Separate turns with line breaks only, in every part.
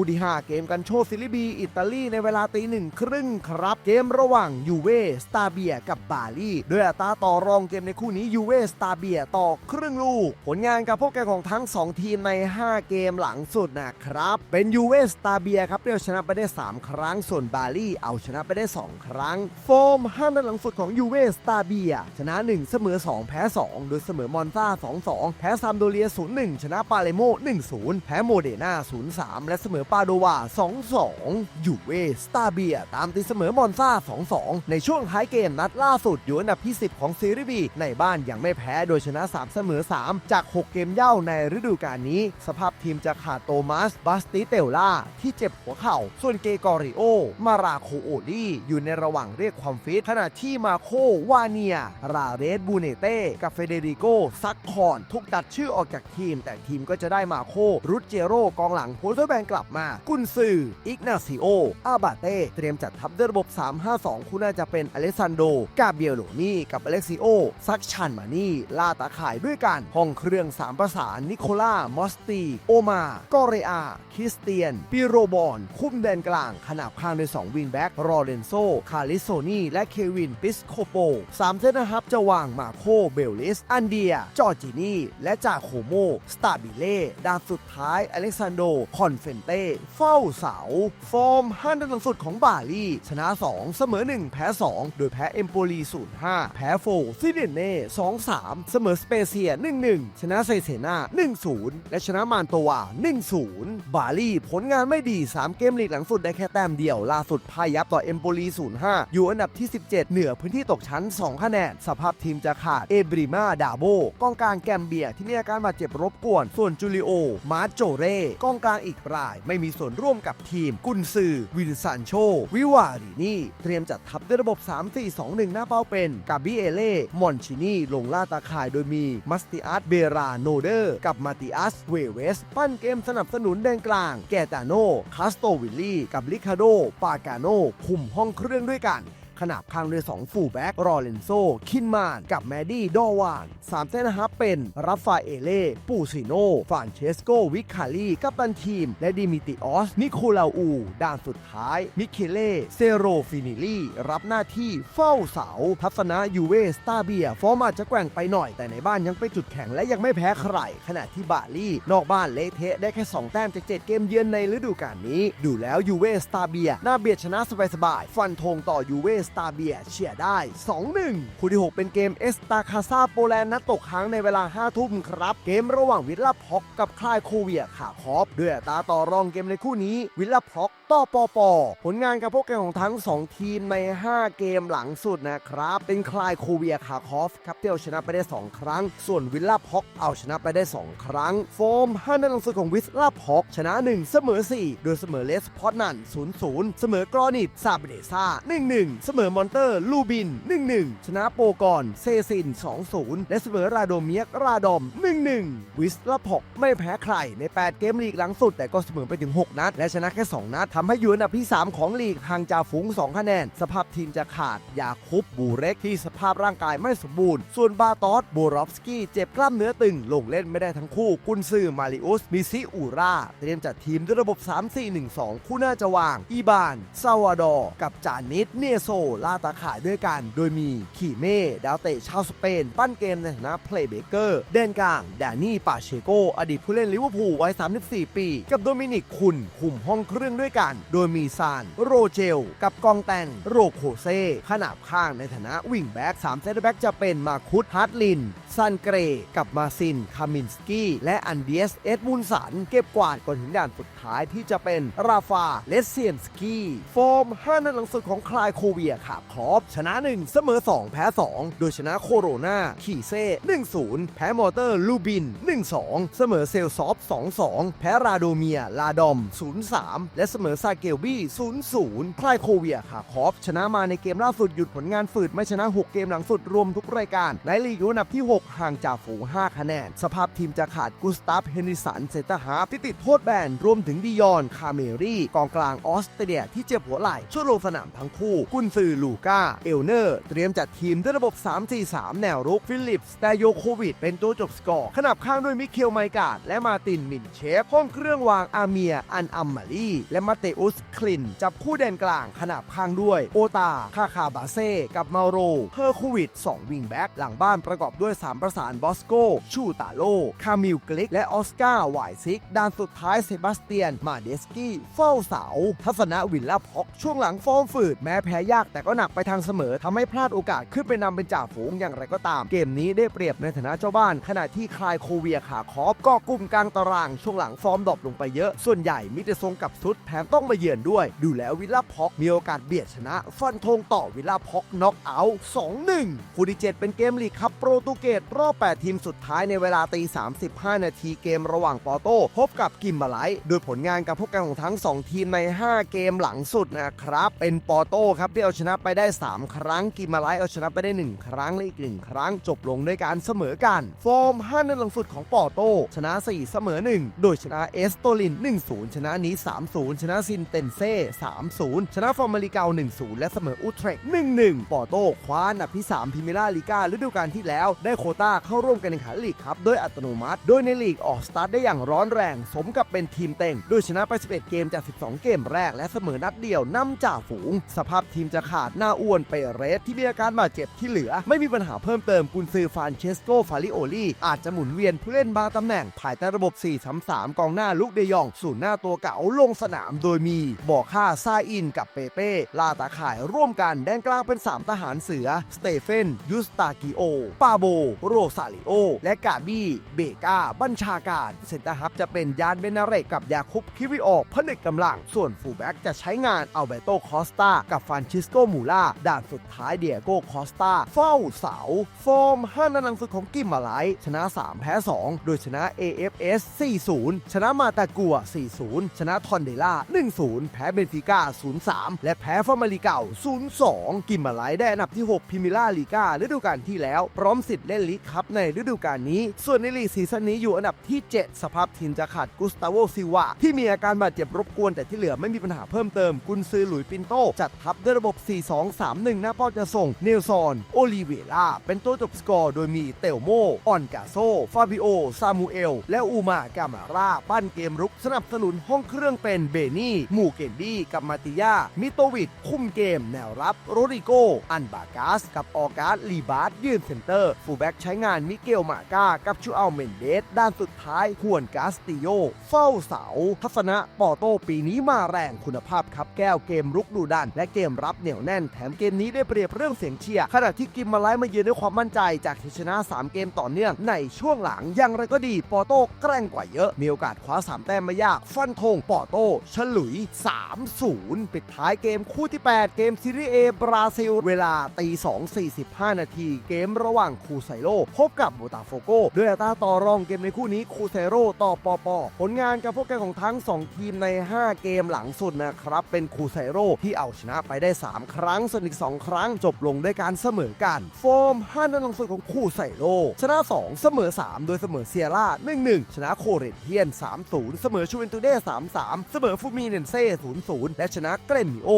คู่ที่ 5 เกมกันโชว์ซิลิบี อิตาลีในเวลาตีหนึ่งครึ่งครับ เกมระหว่างยูเวสตาเบียกับบาลีโดยอัตราต่อรองเกมในคู่นี้ยูเวสตาเบียต่อครึ่งลูก ผลงานการพบกันของทั้ง 2 ทีมใน 5 เกมหลังสุดนะครับ เป็นยูเวสตาเบียครับที่เอาชนะไปได้ 3 ครั้งส่วนบาลีเอาชนะไปได้ 2 ครั้ง โฟม5นัดหลังสุดของยูเวสตาเบียชนะ 1 เสมอ 2 แพ้ 2 โดยเสมอมอนซา2-2 แพ้ซัมโดเรีย 0-1 ชนะปาเลโม1-0 แพ้โมเดนา0-3 และเสมอปาโดวา 2-2 ยูเวสตาเบีย ตามตีเสมอมอนซา2-2 ในช่วงท้ายเกมนัดล่าสุดอยู่อันดับที่ 10 ของซีรีส์บีในบ้านยังไม่แพ้โดยชนะ 3 เสมอ 3 จาก 6 เกมเย่าในฤดูกาลนี้ สภาพทีมจะขาดโตมัสบัสติเตลล่า ที่เจ็บหัวเข่า ส่วนเกกอริโอ มาราโคโอลี่อยู่ในระหว่างเรียกความฟิต ขณะที่มาโควาเนีย ราเรสบูเนเต้กับเฟเดริโกซักคอนถูกตัดชื่อออกจากทีม แต่ทีมก็จะได้มาโครุดเจโรกองหลังโพสต์แบนกลับมากุนซือ อิกนาซิโอ อาบาเต้ เตรียมจัดทัพด้วยระบบ 3-5-2 คู่น่าจะเป็นอเลซานโด กาเบียโลนี่กับอเล็กซิโอ ซักชันมานี่ ลาตาข่ายด้วยกัน ห้องเครื่องสามประสาน นิโคล่า มอสตี โอมา กอเรอา คริสเตียน ปิโรบอน คุมแดนกลาง ขนาบข้างด้วย2วิงแบ็กรอเรนโซ คาริโซนีและเควิน ปิสโคโปสามเซนนะครับจะวางมาโค เบลลิส อันเดีย จอร์จินีและจาโคโม สตาบิเล่ ดาวสุดท้าย อเล็กซานโด คอนเฟนเต้เฝ้าเสา ฟอร์มห้านัดหลังสุดของบาลีชนะ 2 เสมอ 1 แพ้ 2 โดยแพ้เอมโปลี0-5 แพ้โฟซิเดเน่2-3 เสมอสเปเซีย 1-1 ชนะไซเซนา1-0 และชนะมานโตวา1-0 บาลีผลงานไม่ดี 3 เกมลีกหลังสุดได้แค่แต้มเดียว ล่าสุดพ่ายยับต่อเอมโปลี0-5 อยู่อันดับที่ 17 เหนือพื้นที่ตกชั้น 2 คะแนน สภาพทีมจะขาดเอบริมาดาโบกองกลางแกมเบียที่มีอาการบาดเจ็บรบกวน ส่วนจูริโอ มาร์โจเร่กองกลางอีกรายไม่มีส่วนร่วมกับทีม กุนซือ วินซานโช วิวารินี่เตรียมจัดทัพด้วยระบบ 3-4-2-1 หน้าเป้าเป็น กาบิเอเล่ มอนชินีลงล่าตาข่ายโดยมี มัสติอัสเบราโนเดอร์ กับมาติอัส เวเวส ปั้นเกมสนับสนุนแดนกลาง แกตาโน คาสโตวิลลี่ กับลิคาโด ปากาโนคุมห้องเครื่องด้วยกัน ขนาบข้างด้วย 2 ฟูลแบ็กรอเลนโซ คินมาน กับแมดดี้ ดอวาน3เส้นนะครับเป็นราฟาเอเล่ปูซิโนฟานเชสโก วิคาลีกัปตันทีม และดิมิติออส นิโคลาอู ด้านสุดท้าย มิเคเล่ เซโรฟินิลี่ รับหน้าที่เฝ้าเสา ทัศนะยูเวสตาเบีย ฟอร์มอาจจะแกว่งไปหน่อย แต่ในบ้านยังเป็นจุดแข็งและยังไม่แพ้ใคร ขณะที่บาลีนอกบ้านเละเทะได้แค่ 2 แต้มจาก 7 เกมเยือนในฤดูกาลนี้ ดูแล้วยูเวสตาเบียน่าเบียดชนะสบายๆฟันธงต่อยูเวสตาเบียเชียได้ 2-1 คู่ที่ 6 เป็นเกมเอสตาคาซาโปแลนด์นัดตกค้างในเวลา 5 ทุ่มครับ เกมระหว่างวิลล่าพ็อกกับคลายโคเวียขาคอฟด้วยตาต่อรองเกมในคู่นี้วิลล่าพ็อกต่อปอปอผลงานการพบกันของทั้ง 2 ทีมใน 5 เกมหลังสุดนะครับ เป็นคลายโคเวียขาคอฟครับที่เอาชนะไปได้ 2 ครั้ง ส่วนวิลล่าพ็อกเอาชนะไปได้ 2 ครั้ง โฟม5นัดหลังสุดของวิลล่าพ็อกชนะ 1 เสมอ 4 โดยเสมอเลสพอตนัน0-0 เสมอกรอนิตซาเบเดซ่า1-1เสมมอมอนเตอร์ ลูบิน 1-1 ชนะโปกอนเซซิน 2-0 และเสมอราโดเมียกราดอม 1-1 วิสลาพอกไม่แพ้ใครใน 8 เกมลีกหลังสุด แต่ก็เสมอไปถึง 6 นัด และชนะแค่ 2 นัดทำให้อยู่อันดับที่ 3 ของลีกห่างจากฝูง 2 คะแนน สภาพทีมจะขาดยาคุบบูเร็กที่สภาพร่างกายไม่สมบูรณ์ ส่วนบาตอสบูรอฟสกี้เจ็บกล้ามเนื้อตึงลงเล่นไม่ได้ทั้งคู่กุนซือมาริอุสมิซิอูราเตรียมจัดทีมด้วยระบบ 3-4-1-2 คู่หน้าจะวาง อีบานซาวาดอร์กับจานิดเนโซล่าตาข่ายด้วยกัน โดยมีขี่เม่ดาวเตะชาวสเปน ปั้นเกมในฐานะเพลย์เบเกอร์เดนกลางแดนนี่ปาเชโกอดีตผู้เล่นลิเวอร์พูลวัย 34 ปี กับโดมินิกคุณคุมห้องเครื่องด้วยกัน โดยมีซาน โรเจล กับกองแตงโรโคเซ่ขนาบข้างในฐานะวิ่งแบ็ก3เซนเตอร์แบ็กจะเป็นมาคุดฮาร์ดลินซันเกรกับมาซิน คามินสกี้ และอันเดียส เอ็ดมุนสัน เก็บกวาดก่อนถึงด่านสุดท้ายที่จะเป็นราฟา เลสเซียนสกี้ฟอร์ม5 นัดหลังสุดของคลายโคเวียขาครอบชนะ 1 เสมอ 2 แพ้ 2 โดยชนะโคโรนาขี่เซ่1-0 แพ้มอเตอร์ลูบิน 1-2 เสมอเซลซอฟ 2-2 แพ้ราโดเมีย ลาดอม 0-3 และเสมอซาเกลบี้0-0 คลายโคเวียขาครอบชนะมาในเกมล่าสุดหยุดผลงานฝืดไม่ชนะ 6 เกมหลังสุดรวมทุกรายการในลีกอันดับที่ 6 ห่างจากฝูง 5 คะแนน สภาพทีมจะขาดกุสตาฟเฮนิสันเซตอร์ฮาที่ติดโทษแบนรวมถึงดิยอน คาเมรี่ กองกลางออสเตรเลียที่เจ็บหัวไหล่ช่วยลงสนามทั้งคู่กุนซซือลูก้า เอลเนอร์ เตรียมจัดทีมด้วยระบบ 3-4-3 แนวรุก ฟิลิปสแตโยโควิด เป็นตัวจบสกอร์ ขนับข้างด้วยมิเคลไมกาดและมาตินมินเชฟ ห้องเครื่องวางอาเมีย อันอัมมารีและมาเตอุสคลิน จับคู่แดนกลางขนับข้างด้วย โอตา คาคาบาเซ่กับเมาโรเฮอร์คูวิด2วิงแบ็กหลังบ้านประกอบด้วย 3 ประสานบอสโก ชูตาโล คามิลกลิก และออสการ์ไวซิกด้านสุดท้ายเซบาสเตียน มาเดสกี้เฝ้าเสา ทัศนวิลล่าพ็อกช่วงหลังฟอร์มฝืดแม้แพ้ยากแต่ก็หนักไปทางเสมอทำให้พลาดโอกาสขึ้นไปนำเป็นจ่าฝูงอย่างไรก็ตาม เกมนี้ได้เปรียบในฐานะเจ้าบ้าน ขณะที่คลายโคเวียขาคอฟก็กลุ่มกลางตาราง ช่วงหลังฟอร์มดรอปลงไปเยอะ ส่วนใหญ่มิแต่ทรงกับสุดแถมต้องมาเยือนด้วย ดูแล้ววิลล่าพ็อกมีโอกาสเบียดชนะ ฟันธงต่อวิลล่าพ็อกน็อกเอาท์2-1คู่ที่ 7 เป็นเกมลีกคับโปรตุเกสรอบ 8 ทีมสุดท้ายในเวลาตี 35 นาทีเกมระหว่างปอโต้พบกับกิมมาไลท์โดยผลงานการพบกันของทั้ง 2 ทีมใน 5 เกมหลังสุดนะครับเป็นปอโต้ครับที่เอาชนะไปได้ 3 ครั้งกิมมาไลท์เอาชนะไปได้ 1 ครั้งและอีก 1 ครั้งจบลงด้วยการเสมอกัน ฟอร์ม5นัดหลังสุดของปอโต ชนะ 4 เสมอ 1 โดยชนะเอสโตลิน 1-0 ชนะนีส3-0 ชนะซินเตนเซ่3-0 ชนะฟอร์มาลิเกา1-0 และเสมออุเทรก1-1 ปอโตคว้าอันดับที่ 3พิมิล่าลีกาฤดูกาลที่แล้วได้โคต้าเข้าร่วมการแข่งขันลีกครับโดยอัตโนมัติ โดยในลีกออกสตาร์ทได้อย่างร้อนแรง สมกับเป็นทีมเต็งโดยชนะไป 11 เกมจาก 12 เกมแรกและเสมอนัดเดียวนำจ่าฝูง สภาพทีมจะขาดหน้าอ้วนเปเรสที่มีอาการบาดเจ็บที่เหลือ ไม่มีปัญหาเพิ่มเติมกุนซือฟานเชสโกฟาริโอลีอาจจะหมุนเวียนผู้เล่นบางตำแหน่ง ภายใต้ระบบ 4-3-3 กองหน้าลุกเดยองศูนหน้าตัวเก่าลงสนามโดยมีบอกค่าซาอินกับเปเป้ลาตาข่ายร่วมกันแดนกลางเป็น 3 ทหารเสือ สเตเฟนยูสตากิโอ ปาโบ โรซาลิโอ และกาบี้เบกาบัญชาการ เซนเตอร์ฮับจะเป็นยานเบนาเรกกับยาคุปคิวิออกผนึกกำลัง ส่วนฟูแบ็กจะใช้งานอัลเบโตคอสตากับฟานชิสโกมูล่าด่านสุดท้ายเดียโกคอสตาเฝ้าเสา ฟอร์ม5นัดหลังสุดของกิมมาไลชนะ 3 แพ้ 2 โดยชนะ AFS 4-0 ชนะมาตากัว 4-0 ชนะทอนเดล่า 1-0 แพ้เบนฟิก้า 0-3 และแพ้ฟอร์มาลีเก่า 0-2 กิมมาไลได้อันดับที่ 6 พิมิล่าลีกาฤดูกาลที่แล้วพร้อมสิทธิ์เล่นลีกคัพในฤดูกาลนี้ ส่วนในลีกซีซั่นนี้อยู่อันดับที่ 7 สภาพทีมจะขาดกุสตาโวซิวาที่มีอาการบาดเจ็บรบกวนแต่ที่เหลือไม่มีปัญหาเพิ่มเติมกุนซือหลุยปินโตจัดทัพด้วยระบบ4-2-3-1 หน้าเป้าจะส่งเนลซอน โอลิเวล่า เป็นตัวจบสกอร์โดยมีเตลโมออนกาโซ ฟาบิโอ ซามูเอล และอูมากามาราปั้นเกมรุกสนับสนุนห้องเครื่องเป็นเบนี่ มูเกนดี้ กับมาติยา มิโตวิด คุมเกม แนวรับ โรดิโก อันบากาส กับออการ์ลีบาร์ดยืนเซนเตอร์ ฟูแบ็กใช้งานมิเกลมาก้า กับชูอัลเมนเดส ด้านสุดท้ายฮวนกาสติโย เฝ้าเสา ทัศนะปอโตปีนี้มาแรงคุณภาพครับแก้วเกมรุกดูดันและเกมรับเหนียวแน่น แถมเกมนี้ได้เปรียบเรื่องเสียงเชียร์ขณะที่กิมมาไลมาเยือนด้วยความมั่นใจจากที่ชนะ 3 เกมต่อเนื่องในช่วงหลังอย่างไรก็ดีปอโต้แกร่งกว่าเยอะ มีโอกาสคว้า 3 แต้มไม่ยาก ฟันธงปอโต้ฉลุย 3-0 ปิดท้ายเกมคู่ที่ 8 เกมซีรีส์เอบราซิล เวลาตี2.45 นาที เกมระหว่างคูไซโลพบกับโบตาโฟโกด้วยอัตราต่อรองเกมในคู่นี้คูไซโรต่อปอปอผลงานการพบกันของทั้ง 2 ทีมใน 5 เกมหลังสุดนะครับ เป็นคูไซโรที่เอาชนะไปได้ 3ครั้งส่วนอีก 2 ครั้งจบลงด้วยการเสมอกันฟอร์ม5นัดลงสุดของคู่ไซโรชนะ 2 เสมอ 3 โดยเสมอเซียร่า1-1 ชนะโคเรนเทียน 3-0 เสมอชูเวนตูเด้3-3 เสมอฟูมิเนนเซ่0-0 และชนะเกรนมิโอ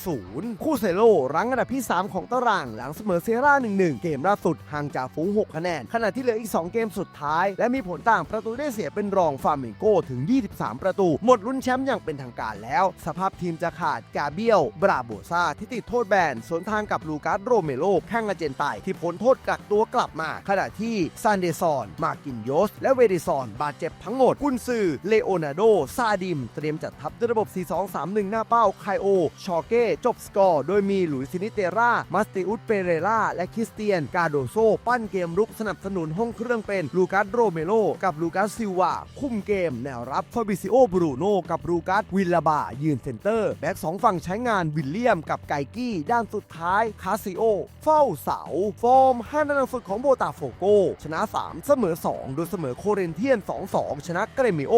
1-0 คู่ไซโรรั้งอันดับที่ 3 ของตาราง หลังเสมอเซียร่า 1-1 เกมล่าสุดห่างจากฝูง 6 คะแนน ขณะที่เหลืออีก 2 เกมสุดท้าย และมีผลต่างประตูได้เสียเป็นรองฟาร์มิงโกถึง 23 ประตู หมดลุ้นแชมป์อย่างเป็นทางการแล้ว สภาพทีมจะขาดกาเบียล บราโบซาที่ติดโทษแบนสวนทางกับลูกัสโรเมโลแข้งอาเจนไตน์ที่พ้นโทษกักตัวกลับมา ขณะที่ซานเดซอน มากินโยส และเวเดซอน บาดเจ็บทั้งหมดกุนซือเลโอนาร์โด ซาดิม เตรียมจัดทัพด้วยระบบ 4-2-3-1 หน้าเป้า ไคโอ ชอเก้ จบสกอร์ โดยมีหลุยซินิเตรามัสติอุสเปเรล่าและคริสเตียน กาโดโซ ปั้นเกมรุกสนับสนุนห้องเครื่องเป็นลูกัสโรเมโลกับลูกัสซิลวาคุมเกม แนวรับฟาบิซิโอบรูโนกับลูกัสวิลลาบายืนเซนเตอร์แบ็กสองฝั่งใช้งานวิลเลียมกับไกกี้ด้านสุดท้ายคาซิโอ เฝ้าเสา ฟอร์ม5นัดหลังสุดของโบตาโฟโก ชนะ 3 เสมอ 2 โดยเสมอโคเรนเทียน 2-2 ชนะเกรมิโอ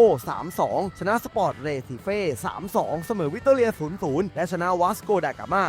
3-2 ชนะสปอร์ตเรติเฟ่ 3-2 เสมอวิตเตอเรีย 0-0 และชนะวัสโกดากามา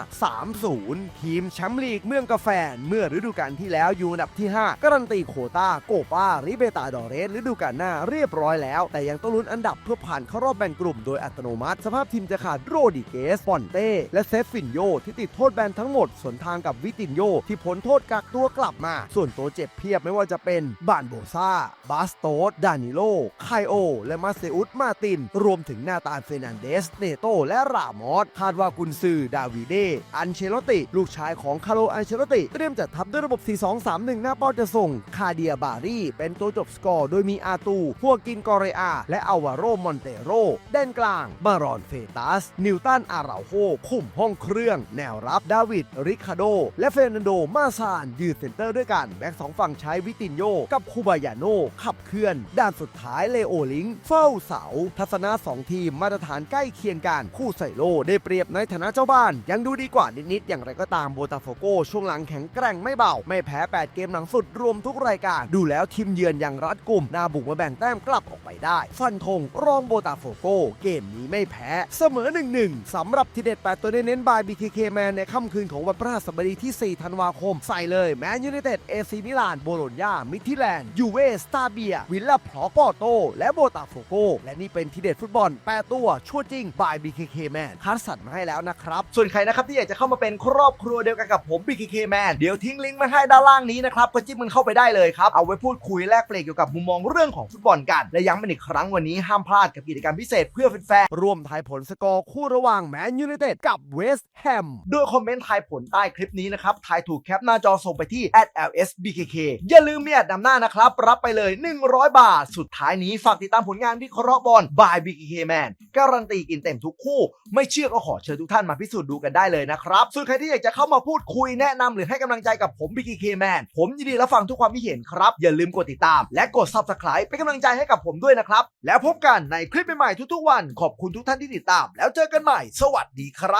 3-0 ทีมแชมป์ลีกเมืองกาแฟ เมื่อฤดูกาลที่แล้วอยู่อันดับที่ 5 การันตีโคตาโกปาริเบตาดอเรสฤดูกาลหน้าเรียบร้อยแล้ว แต่ยังต้องลุ้นอันดับเพื่อผ่านเข้ารอบแบ่งกลุ่มโดยอัตโนมัติ สภาพทีมจะขาดโรดิเกสปอนเต้และเซฟฟินโยที่ติดโทษแบนทั้งหมดสวนทางกับวิตินโย ที่พ้นโทษกักตัวกลับมา ส่วนตัวเจ็บเพียบไม่ว่าจะเป็นบานโบซาบาสโตสดานิโล ไคโอ และมาเซอุสมาติน รวมถึงนาตาเฟนันเดส เนโต และรามอสคาดว่ากุนซือ ดาวิเด อันเชโลติ ลูกชายของคาร์โลอันเชโลติ เตรียมจัดทัพด้วยระบบ 4-2-3-1 หน้าเป้าจะส่ง คาเดียบารีเป็นตัวจบสกอร์ โดยมีอาตู พวกกินกอเรอา และอาวาโร มอนเตโรด้านกลาง บารอนเฟตัส นิวตัน อาราโฮคุมห้องเครื่องแนวรับดาวิด ริคาโด และเฟรนันโด มาซาน ยืนเซนเตอร์ด้วยกัน แบ็กสองฝั่งใช้วิตินโย กับคูบายาโน ขับเคลื่อน ด้านสุดท้ายเลโอลิง เฝ้าเสา ทัศนะสองทีมมาตรฐานใกล้เคียงกัน คู่ใส่โลได้เปรียบในฐานะเจ้าบ้าน ยังดูดีกว่านิดๆ อย่างไรก็ตามโบตาโฟโกช่วงหลังแข็งแกร่งไม่เบา ไม่แพ้ 8 เกมหลังสุดรวมทุกรายการ ดูแล้วทีมเยือนอย่างรัดกลุ่มน่าบุกมาแบ่งแต้มกลับออกไปได้ ฟันธงรองโบตาโฟโกเกมนี้ไม่แพ้ เสมอ1-1สำหรับทีเด็ด8ตัวเน้นๆบายบีคี BKK Man ในค่ำคืนของวันพฤหัสบดีที่ 4 ธันวาคม ใส่เลยแมนยูไนเต็ดเอซีมิลาน โบโลญญา มิทิแลนด์ ยูเวสตาเบีย วิลล่าพลอปอโต และโบตาโฟโก และนี่เป็นทีเด็ดฟุตบอล 8 ตัวชั่วจริงบาย BKK Man คัดสรรมาให้แล้วนะครับ
ส่วนใครนะครับที่อยากจะเข้ามาเป็นครอบครัวเดียวกันกับผม BKK Man เดี๋ยวทิ้งลิงก์มาให้ด้านล่างนี้นะครับก็จิ้มมันเข้าไปได้เลยครับเอาไว้พูดคุยแลกเปลี่ยนเกี่ยวกับมุมมองเรื่องของฟุตบอลกัน และย้ำเป็นอีกครั้งวันนี้ห้ามพลาดกับกิจกรรมพิเศษเพื่อแฟน
ร่วมทายผลสกอร์คู่ระหว่างแมนยูไนเต็ดกับเวสต์แฮม
ๆด้วยคอมเมนต์ทายผลใต้คลิปนี้นะครับทายถูกแคปหน้าจอส่งไปที่ @lsbkk อย่าลืมเมีอัดนำหน้านะครับ รับไปเลย 100 บาท สุดท้ายนี้ฝากติดตามผลงานวิเคราะห์บอล by BKK Man การันตีกินเต็มทุกคู่ ไม่เชื่อก็ขอเชิญทุกท่านมาพิสูจน์ดูกันได้เลยนะครับ ส่วนใครที่อยากจะเข้ามาพูดคุยแนะนำหรือให้กำลังใจกับผม BKK Man ผมยินดีรับฟังทุกความคิดเห็นครับ อย่าลืมกดติดตาม และกด Subscribe เป็นกำลังใจให้กับผมด้วยนะครับ แล้วพบกันในคลิปใหม่ๆทุกๆวัน ขอบคุณทุกท่านที่ติดตาม แล้วเจอกันใหม่ สวัสดีครับ